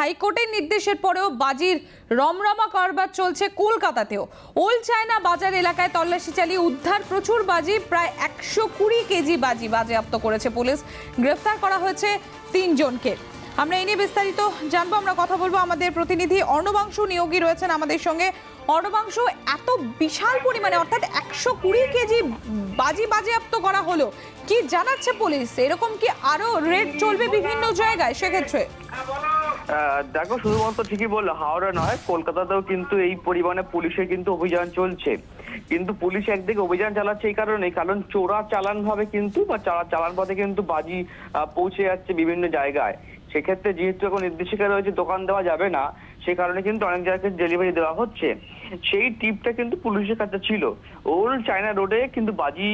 হাইকোর্টের নির্দেশের পরেও বাজির রমরমা কারবার চলছে কলকাতাতেও। ওল্ড চায়না বাজার এলাকায় তল্লাশি চালিয়ে উদ্ধার প্রচুর বাজি প্রায় একশো কুড়ি কেজি বাজি বাজেয়াপ্ত করেছে পুলিশ। গ্রেফতার করা হয়েছে তিনজনকে। আমরা এই নিয়ে বিস্তারিত জানব আমরা কথা বলব আমাদের প্রতিনিধি অর্ণবাংশু নিয়োগী রয়েছেন আমাদের সঙ্গে। অর্ণবাংশু এত বিশাল পরিমাণে অর্থাৎ একশো কুড়ি কেজি বাজি বাজেয়াপ্ত করা হলো কি জানাচ্ছে পুলিশ? এরকম কি আরও রেড চলবে বিভিন্ন জায়গায় সেক্ষেত্রে? আহ, দেখো, শুধুমাত্র ঠিকই বলল, হাওড়া নয়, কলকাতাতেও কিন্তু এই পরিমাণে পুলিশের কিন্তু অভিযান চলছে। কিন্তু পুলিশ একদিকে অভিযান চালাচ্ছে এই কারণে কারণ চোরা চালান ভাবে কিন্তু বা চালা- চালান পথে কিন্তু বাজি পৌঁছে যাচ্ছে বিভিন্ন জায়গায়। সেক্ষেত্রে যেহেতু এখন নির্দেশিকা রয়েছে, দোকান দেওয়া যাবে না, সে কারণে কিন্তু অনেক জায়গায় ডেলিভারি দেওয়া হচ্ছে। সেই টিপটা কিন্তু পুলিশের কাছে ছিল। ওল্ড চায়না রোডে কিন্তু বাজি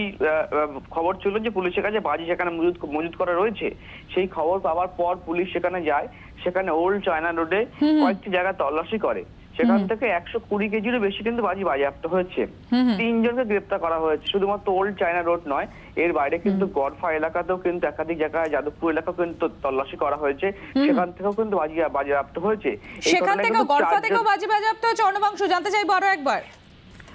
খবর ছিল যে পুলিশের কাছে বাজি সেখানে মজুদ মজুদ করা রয়েছে। সেই খবর পাওয়ার পর পুলিশ সেখানে যায় সেখানে ওল্ড চায়না রোডে কয়েকটি জায়গায় তল্লাশি করে। সেখান থেকে একশো কুড়ি কেজিরও বেশি কিন্তু বাজি বাজেয়াপ্ত হয়েছে। তিনজনকে গ্রেপ্তার করা হয়েছে। শুধুমাত্র ওল্ড চায়না রোড নয় এর বাইরে কিন্তু গরফা এলাকাতেও কিন্তু একাধিক জায়গায় যাদবপুর এলাকাও কিন্তু তল্লাশি করা হয়েছে। সেখান থেকেও কিন্তু বাজি বাজেয়াপ্ত হয়েছে। সেখান থেকে গড়ফা চারজন- থেকেও বাজি বাজেয়াপ্ত হয়েছে। অর্ণবাংশ জানতে চাইব আরও একবার।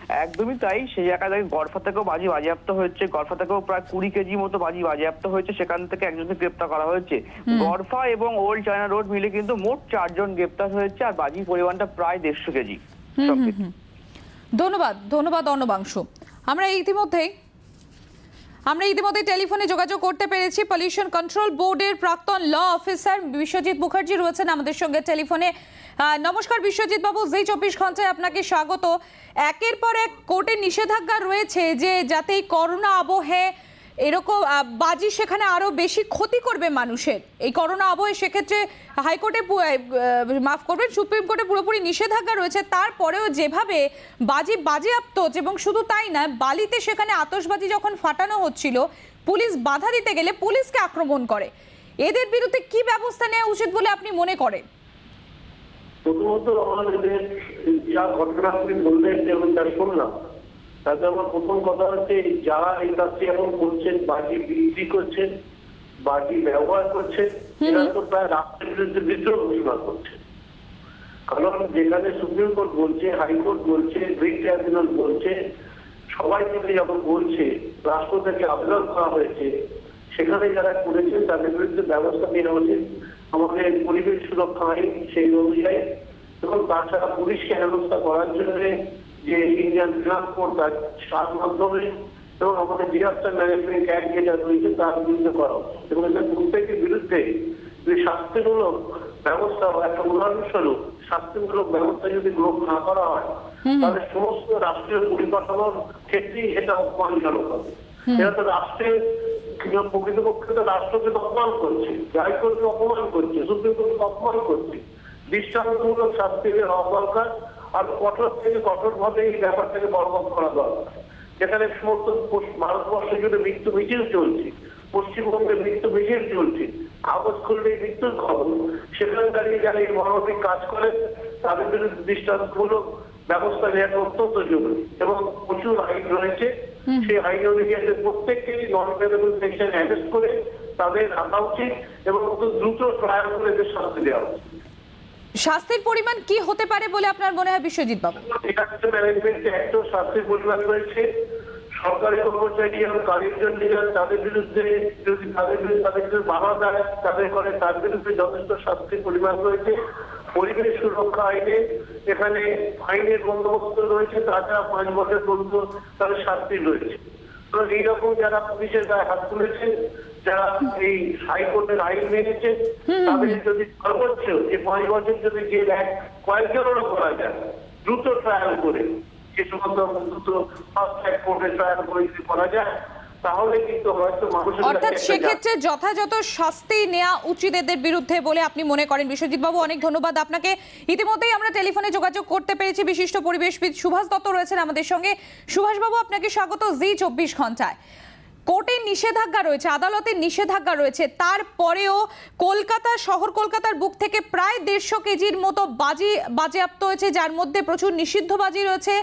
একদমই তাই। সেই জায়গায় থেকে গড়ফা থেকেও বাজি বাজেয়াপ্ত হয়েছে। গড়ফা থেকেও প্রায় কুড়ি কেজি মতো বাজি বাজেয়াপ্ত হয়েছে। সেখান থেকে একজনকে গ্রেপ্তার করা হয়েছে। গড়ফা এবং ওল্ড চায়না রোড মিলে কিন্তু মোট চারজন গ্রেপ্তার হয়েছে আর বাজির পরিমাণটা প্রায় দেড়শো কেজি। ধন্যবাদ ধন্যবাদ অর্ণবাংশু। আমরা ইতিমধ্যেই আমরা ইতিমধ্যে টেলিফোনে যোগাযোগ করতে পেরেছি। পলিউশন কন্ট্রোল বোর্ডের প্রাক্তন ল অফিসার বিশ্বজিৎ মুখার্জি রয়েছেন আমাদের সঙ্গে টেলিফোনে। নমস্কার বিশ্বজিৎ বাবু যেই চব্বিশ ঘন্টায় আপনাকে স্বাগত। একের পর এক কোর্টের নিষেধাজ্ঞা রয়েছে যে যাতে করোনা আবহে এরকম বাজি সেখানে আরও বেশি ক্ষতি করবে মানুষের। এই করোনা আবহে সেক্ষেত্রে হাইকোর্টে মাফ করবেন, সুপ্রিম কোর্টে পুরোপুরি নিষেধাজ্ঞা রয়েছে। তারপরেও যেভাবে বাজি বাজেয়াপ্ত হচ্ছে এবং শুধু তাই না, বালিতে সেখানে আতশবাজি যখন ফাটানো হচ্ছিল, পুলিশ বাধা দিতে গেলে পুলিশকে আক্রমণ করে। এদের বিরুদ্ধে কি ব্যবস্থা নেওয়া উচিত বলে আপনি মনে করেন? প্রথমত আমাদের যা ঘটনা আপনি বললেন এবং তা শুনলাম তাতে আমার প্রথম কথা হচ্ছে যারা এই কাজটি এখন করছেন বাজি বিক্রি করছেন বাজি ব্যবহার করছেন এরা তো প্রায় রাষ্ট্রের বিরুদ্ধে বিদ্রোহ ঘোষণা করছে। কারণ যেখানে সুপ্রিম কোর্ট বলছে হাইকোর্ট বলছে ব্রিক ট্রাইব্যুনাল বলছে সবাই মিলে যখন বলছে রাষ্ট্র থেকে আবেদন করা হয়েছে সেখানে যারা করেছেন তাদের বিরুদ্ধে ব্যবস্থা নেওয়া উচিত আমাদের পরিবেশ সুরক্ষা আইন সেই অনুযায়ী এবং তাছাড়া পুলিশকে ব্যবস্থা করার জন্য যে ইন্ডিয়ান ট্রান্সপোর্ট তার মাধ্যমে এবং আমাদের ডিজাস্টার ম্যানেজমেন্ট অ্যাক্ট যেটা রয়েছে তার বিরুদ্ধে করা এবং এদের প্রত্যেকের বিরুদ্ধে যে শাস্তিমূলক ব্যবস্থা একটা উদাহরণস্বরূপ শাস্তিমূলক ব্যবস্থা যদি গ্রহণ না করা হয় তাহলে সমস্ত রাষ্ট্রীয় পরিকাঠামোর ক্ষেত্রেই এটা অপমানজনক হবে। এটা তো রাষ্ট্রের প্রকৃতপক্ষে তো রাষ্ট্রকে অপমান করছে হাইকোর্টকে অপমান করছে সুপ্রিম কোর্টকে অপমান করছে। দৃষ্টান্তমূলক শাস্তি হওয়া দরকার আর কঠোর থেকে কঠোর ভাবে এই ব্যাপারটাকে বলবৎ করা দরকার। যেখানে সমস্ত ভারতবর্ষে জুড়ে মৃত্যু মিছিল চলছে পশ্চিমবঙ্গে মৃত্যু মিছিল চলছে কাগজ খুললে মৃত্যুর খবর। সেখানে দাঁড়িয়ে যারা এই মহামারী কাজ করে তাদের বিরুদ্ধে দৃষ্টান্তমূলক ব্যবস্থা নেওয়া অত্যন্ত জরুরি এবং প্রচুর আইন রয়েছে। সেই আইন অনুযায়ী প্রত্যেককে নন অ্যাভেলেবল সেকশন অ্যারেস্ট করে তাদের রাখা উচিত এবং খুব দ্রুত ট্রায়াল করে এদের শাস্তি দেওয়া উচিত। শাস্তির পরিমাণ কি হতে পারে বলে আপনার মনে হয় বিশ্বজিৎ বাবু? একটাও শাস্তির পরিমাণ রয়েছে। সরকারি কর্মচারী এবং কারিগর নিজেরা তাদের বিরুদ্ধে যদি তাদের বিরুদ্ধে তাদের বাধা দেয়, তাদের করে তার বিরুদ্ধে যথেষ্ট শাস্তির পরিমাণ রয়েছে। পরিবেশ সুরক্ষা আইনে এখানে আইনের বন্দোবস্ত রয়েছে তাছাড়া পাঁচ বছর পর্যন্ত তাদের শাস্তি রয়েছে। তো এইরকম যারা পুলিশের গায়ে হাত তুলেছে যারা এই হাইকোর্টের আইন মেনেছে তাদের যদি সর্বোচ্চ যে পাঁচ বছর যদি যে এক কয়েকজনেরও করা যায়। দ্রুত ট্রায়াল করে। যে সমস্ত দ্রুত ট্র্যাক কোর্টে ট্রায়াল করে করা যায় তাহলে কিন্তু হয়তো অর্থাৎ সেক্ষেত্রে যথাযথ শাস্তি নেওয়া উচিত এদের বিরুদ্ধে বলে আপনি মনে করেন। বিশ্বজিৎ বাবু অনেক ধন্যবাদ আপনাকে। ইতিমধ্যেই আমরা টেলিফোনে যোগাযোগ করতে পেরেছি বিশিষ্ট পরিবেশবিদ সুভাষ দত্ত রয়েছেন আমাদের সঙ্গে। সুভাষ বাবু আপনাকে স্বাগত জি চব্বিশ ঘন্টায়। কোর্টের নিষেধাজ্ঞা রয়েছে, আদালতের নিষেধাজ্ঞা রয়েছে। তারপরেও কলকাতা, শহর কলকাতার বুক থেকে প্রায় দেড়শো কেজির মতো বাজি বাজেয়াপ্ত হয়েছে, যার মধ্যে প্রচুর নিষিদ্ধ বাজি রয়েছে।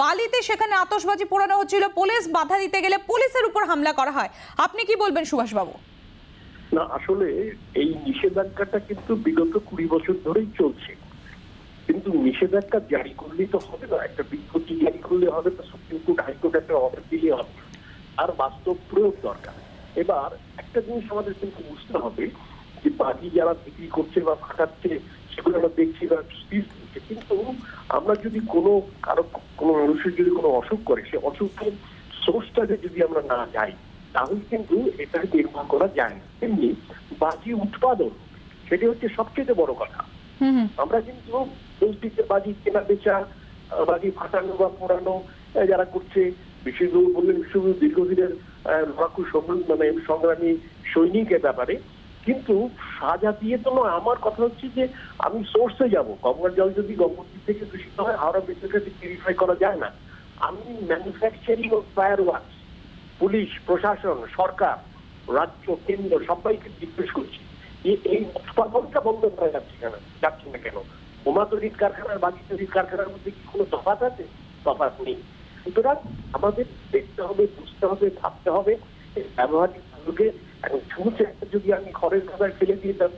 বালিতে সেখানে আতশবাজি পোড়ানো হচ্ছিল, পুলিশ বাধা দিতে গেলে পুলিশের উপর হামলা করা হয়। আপনি কি বলবেন, সুভাষবাবু? না, আসলে এই নিষেধাজ্ঞাটা কিন্তু বিগত কুড়ি বছর ধরেই চলছে। কিন্তু নিষেধাজ্ঞা জারি করলেই তো হবে না, একটা বিজ্ঞপ্তি জারি করলে হবে না সুপ্রিম কোর্ট, হাইকোর্ট একটা অর্ডার দিলে হবে। আর বাস্তব প্রয়োগ দরকার। এবার একটা জিনিস আমাদের কিন্তু বুঝতে হবে যে বাজি যারা বিক্রি করছে বা ফাটাচ্ছে সেগুলো আমরা দেখছি বা কিন্তু আমরা যদি কোনো কারও কোনো মানুষের যদি কোনো অসুখ করে সে অসুখের সোর্সটাকে যদি আমরা না যাই তাহলে কিন্তু এটা নির্মূল করা যায় না। তেমনি বাজি উৎপাদন সেটি হচ্ছে সবচেয়ে বড় কথা। আমরা কিন্তু বলছিতে বাজি কেনা বেচা বাজি ফাটানো বা পোড়ানো যারা করছে বিশেষবাবু বললেন শুধু দীর্ঘদিনের লড়াকু সংগ্রাম- মানে সংগ্রামী সৈনিকের ব্যাপারে। কিন্তু সাজা দিয়ে তো নয়। আমার কথা হচ্ছে যে, আমি সোর্সে যাব। গঙ্গার জল যদি গঙ্গোত্রী থেকে দূষিত হয়, হাওড়া কাছে পিউরিফাই করা যায় না। আমি ম্যানুফ্যাকচারিং ও ফায়ার ওয়ার্কস পুলিশ, প্রশাসন, সরকার, রাজ্য, কেন্দ্র, সবাইকে জিজ্ঞেস করছি যে, এই উৎপাদনটা বন্ধ করা যাচ্ছে কেন? যাচ্ছে না কেন? বোমা তৈরির কারখানার বাজি তৈরির কারখানার মধ্যে কি কোনো তফাৎ আছে? তফাৎ নেই। সুতরাং আমাদের দেখতে হবে বুঝতে হবে ভাবতে হবে ব্যবহারিক ছুঁচ একটা যদি আমি ঘরের কাদায় ফেলে দিয়ে তার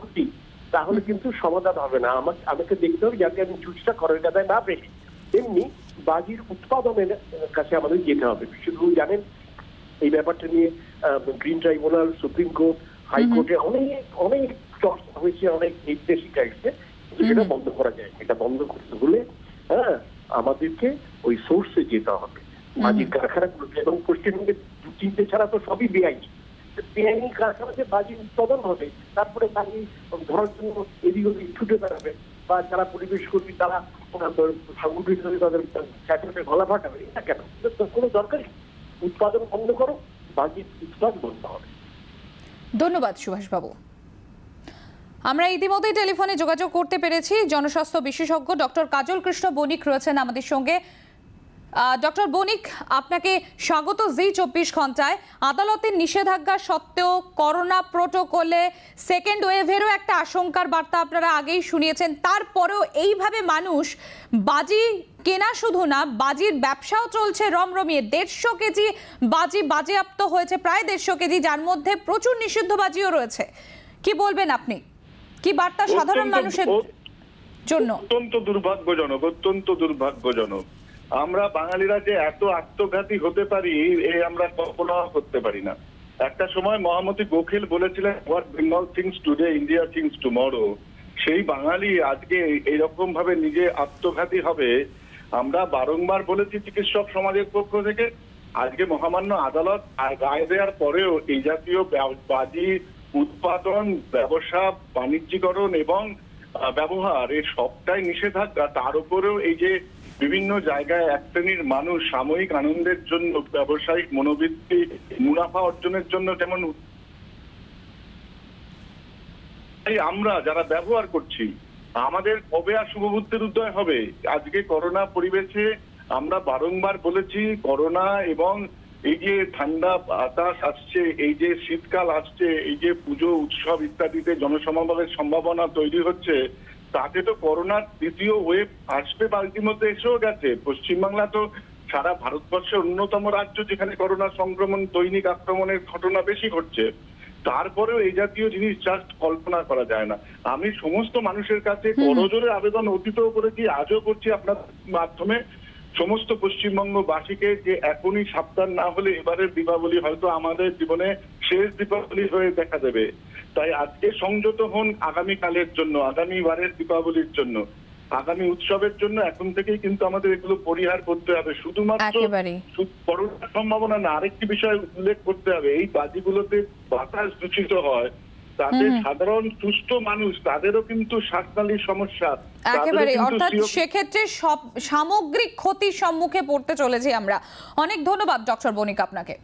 খুঁটি তাহলে কিন্তু সমাধান হবে না। আমাকে আমাকে দেখতে হবে যাতে আমি ঘরের না ফেলি। তেমনি বাজির উৎপাদনের কাছে আমাদের যেতে হবে। শুধু জানেন এই ব্যাপারটা নিয়ে গ্রিন ট্রাইব্যুনাল সুপ্রিম কোর্ট হাইকোর্টে অনেক অনেক চর্চা হয়েছে অনেক নির্দেশিকা এসছে। সেটা বন্ধ করা যায়। এটা বন্ধ করতে হলে হ্যাঁ আমাদেরকে ওই সোর্সে যেতে হবে। বাজির কারখানাগুলোতে এবং পশ্চিমবঙ্গে দু তিনটে ছাড়া তো সবই বেআইনি। বেআইনি কারখানাতে বাজি উৎপাদন হবে তারপরে বাজি ধরার জন্য এদিক ওদিক ছুটে বেড়াবে বা যারা পরিবেশ কর্মী তারা সাংগঠনিকভাবে তাদের চাকরিতে গলা ফাটাবে এটা কেন? কোনো দরকারই নেই। উৎপাদন বন্ধ করো বাজির উৎপাদন বন্ধ হবে। ধন্যবাদ সুভাষবাবু। আমরা ইতিমধ্যেই টেলিফোনে যোগাযোগ করতে পেরেছি। জনস্বাস্থ্য বিশেষজ্ঞ ডক্টর কাজল কৃষ্ণ বণিক রয়েছেন আমাদের সঙ্গে। ডক্টর বণিক আপনাকে স্বাগত জি চব্বিশ ঘন্টায় আদালতের নিষেধাজ্ঞা সত্ত্বেও করোনা প্রোটোকলে সেকেন্ড ওয়েভেরও একটা আশঙ্কার বার্তা আপনারা আগেই শুনিয়েছেন। তারপরেও এইভাবে মানুষ বাজি কেনা শুধু না বাজির ব্যবসাও চলছে রমরমিয়ে। দেড়শো কেজি বাজি বাজেয়াপ্ত হয়েছে প্রায় দেড়শো কেজি যার মধ্যে প্রচুর নিষিদ্ধ বাজিও রয়েছে। কি বলবেন আপনি? কি বার্তা সাধারণ মানুষের জন্য? অত্যন্ত দুর্ভাগ্যজনক অত্যন্ত দুর্ভাগ্যজনক। আমরা বাঙালিরা যে এত আত্মঘাতী হতে পারি, এ আমরা কল্পনা করতে পারি না। একটা সময় মহামতি গোখেল বলেছিলেন what Bengal thinks today India thinks tomorrow সেই বাঙালি আজকে এইরকম ভাবে নিজে আত্মঘাতী হবে। আমরা বারংবার বলেছি চিকিৎসক সমাজের পক্ষ থেকে, আজকে মহামান্য আদালত আর রায় দেওয়ার পরেও এই জাতীয় বাজি উৎপাদন, ব্যবসা, বাণিজ্যিকরণ এবং ব্যবহার এই সবটাই নিষেধাজ্ঞা। তার উপরেও এই যে বিভিন্ন জায়গায় এক শ্রেণির মানুষ সাময়িক আনন্দের জন্য ব্যবসায়িক মনোবৃত্তি, মুনাফা অর্জনের জন্য যেমন আমরা যারা ব্যবহার করছি, আমাদের কবে আর শুভবুদ্ধির উদয় হবে। আজকে করোনা পরিবেশে আমরা বারংবার বলেছি, করোনা এবং এই যে ঠান্ডা বাতাস আসছে, এই যে শীতকাল আসছে, এই যে পুজো, উৎসব ইত্যাদিতে জনসমাবেশের সম্ভাবনা তৈরি হচ্ছে তাতে তো করোনার দ্বিতীয় ওয়েভ আসবে বা ইতিমধ্যে এসেও গেছে। পশ্চিমবাংলা তো সারা ভারতবর্ষের অন্যতম রাজ্য যেখানে করোনা সংক্রমণ দৈনিক আক্রমণের ঘটনা বেশি ঘটছে। তারপরেও এই জাতীয় জিনিস জাস্ট কল্পনা করা যায় না। আমি সমস্ত মানুষের কাছে করজোরে আবেদন অতীতও করেছি আজও করছি আপনার মাধ্যমে। সমস্ত পশ্চিমবঙ্গবাসীকে যে এখনই সাবধান না হলে এবারের দীপাবলি হয়তো আমাদের জীবনে শেষ দীপাবলি হয়ে দেখা দেবে। তাই আজকে সংযত হন আগামী কালের জন্য আগামী বারের দীপাবলির জন্য। আগামী উৎসবের জন্য এখন থেকেই কিন্তু আমাদের এগুলো পরিহার করতে হবে। শুধুমাত্র করোনার সম্ভাবনা না আরেকটি বিষয় উল্লেখ করতে হবে। এই বাজিগুলোতে বাতাস দূষিত হয় তাদের সাধারণ সুস্থ মানুষ তাদেরও কিন্তু শ্বাসনালীর সমস্যা। একেবারে অর্থাৎ সেক্ষেত্রে সব সামগ্রিক ক্ষতির সম্মুখে পড়তে চলেছি আমরা। অনেক ধন্যবাদ ডক্টর বণিক আপনাকে।